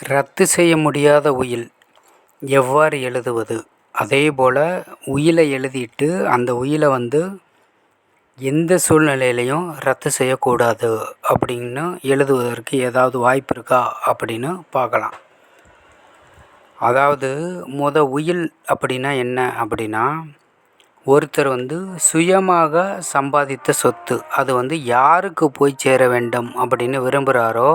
ரத்து செய்ய முடியாத உயில். எவ்வாறு எழுதுவது? அதேபோல் உயிலை எழுதிட்டு அந்த உயிலை வந்து எந்த சூழ்நிலையிலையும் ரத்து செய்யக்கூடாது அப்படின்னு எழுதுவதற்கு ஏதாவது வாய்ப்பு இருக்கா அப்படின்னு பார்க்கலாம். அதாவது முத உயில் அப்படின்னா என்ன அப்படின்னா ஒருத்தர் வந்து சுயமாக சம்பாதித்த சொத்து அது வந்து யாருக்கு போய் சேர வேண்டும் அப்படின்னு விரும்புகிறாரோ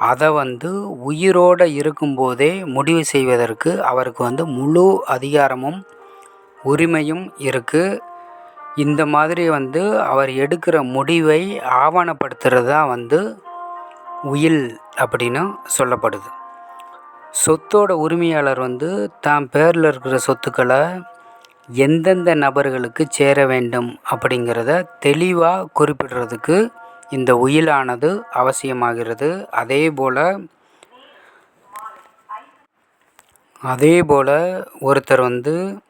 அதை வந்து உயிரோடு இருக்கும்போதே முடிவு செய்வதற்கு அவருக்கு வந்து முழு அதிகாரமும் உரிமையும் இருக்குது இந்த மாதிரி வந்து அவர் எடுக்கிற முடிவை ஆவணப்படுத்துகிறது தான் வந்து உயில் அப்படின்னு சொல்லப்படுது. சொத்தோட உரிமையாளர் வந்து தான் பேரில் இருக்கிற சொத்துக்களை எந்தெந்த நபர்களுக்கு சேர வேண்டும் அப்படிங்கிறத தெளிவாக குறிப்பிடுறதுக்கு இந்த உயிலானது அவசியமாகிறது. அதே போல் அதே போல் ஒருத்தர் வந்து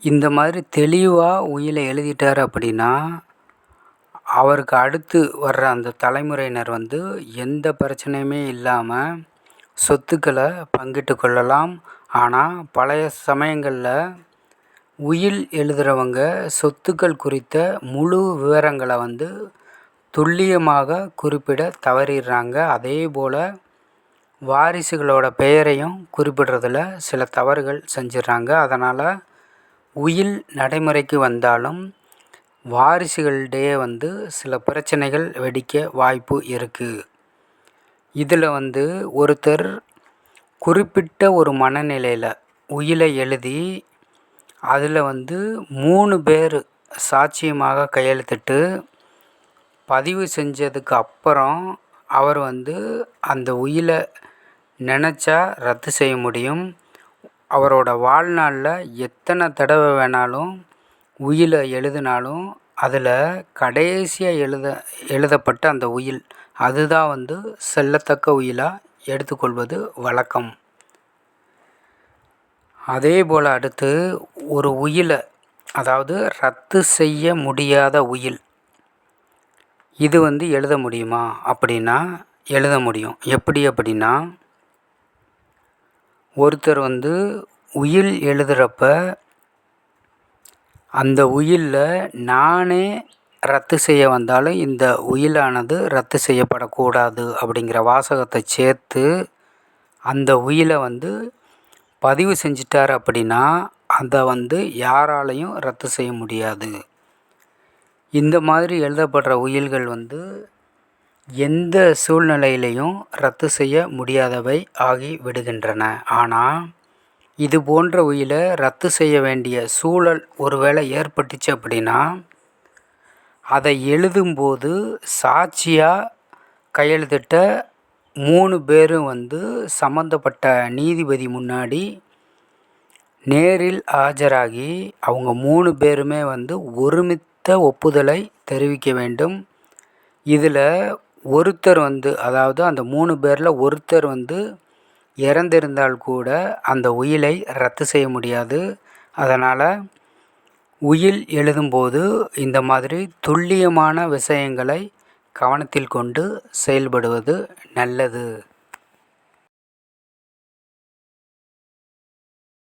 இந்த மாதிரி தெளிவாக உயிலை எழுதிட்டார் அப்படின்னா அவருக்கு அடுத்து வர்ற அந்த தலைமுறையினர் வந்து எந்த பிரச்சனையுமே இல்லாமல் சொத்துக்களை பங்கிட்டு கொள்ளலாம். ஆனால் பழைய சமயங்களில் உயில் எழுதுகிறவங்க சொத்துக்கள் குறித்த முழு விவரங்களை வந்து துல்லியமாக குறிப்பிட தவறிடுறாங்க. அதே போல் வாரிசுகளோட பெயரையும் குறிப்பிடுறதுல சில தவறுகள் செஞ்சிடுறாங்க. அதனால் உயில் நடைமுறைக்கு வந்தாலும் வாரிசுகளிடையே வந்து சில பிரச்சனைகள் வெடிக்க வாய்ப்பு இருக்குது இதில் வந்து ஒருத்தர் குறிப்பிட்ட ஒரு மனநிலையில் உயிலை எழுதி அதில் வந்து மூணு பேர் சாட்சியமாக கையெழுத்திட்டு பதிவு செஞ்சதுக்கு அப்புறம் அவர் வந்து அந்த உயிலை நினச்சா ரத்து செய்ய முடியும். அவரோட வாழ்நாளில் எத்தனை தடவை வேணாலும் உயிலை எழுதினாலும் அதில் கடைசியாக எழுத எழுதப்பட்ட அந்த உயில் அதுதான் வந்து செல்லத்தக்க உயிலாக எடுத்துக்கொள்வது வழக்கம். அதே போல் அடுத்து ஒரு உயிலை அதாவது ரத்து செய்ய முடியாத உயில் இது வந்து எழுத முடியுமா? அப்படின்னா எழுத முடியும். எப்படி அப்படின்னா ஒருத்தர் வந்து உயில் எழுதுகிறப்ப அந்த உயிலில் நானே ரத்து செய்ய வந்தாலும் இந்த உயிலானது ரத்து செய்யப்படக்கூடாது அப்படிங்கிற வாசகத்தை சேர்த்து அந்த உயிலை வந்து பதிவு செஞ்சிட்டார் அப்படின்னா அதை வந்து யாராலையும் ரத்து செய்ய முடியாது. இந்த மாதிரி எழுதப்படுற உயில்கள் வந்து எந்த சூழ்நிலையிலையும் ரத்து செய்ய முடியாதவை ஆகி விடுகின்றன. ஆனால் இது போன்ற உயிலை ரத்து செய்ய வேண்டிய சூழல் ஒருவேளை ஏற்பட்டுச்சு அப்படின்னா அதை எழுதும்போது சாட்சியாக கையெழுத்திட்ட மூணு பேரும் வந்து சம்மந்தப்பட்ட நீதிபதி முன்னாடி நேரில் ஆஜராகி அவங்க மூணு பேருமே வந்து ஒப்புதலை தெரிவிக்க வேண்டும். இதில் ஒருத்தர் வந்து அதாவது அந்த மூணு பேரில் ஒருத்தர் வந்து இறந்திருந்தால் கூட அந்த உயிலை ரத்து செய்ய முடியாது. அதனால் உயில் எழுதும்போது இந்த மாதிரி துல்லியமான விஷயங்களை கவனத்தில் கொண்டு செயல்படுவது நல்லது.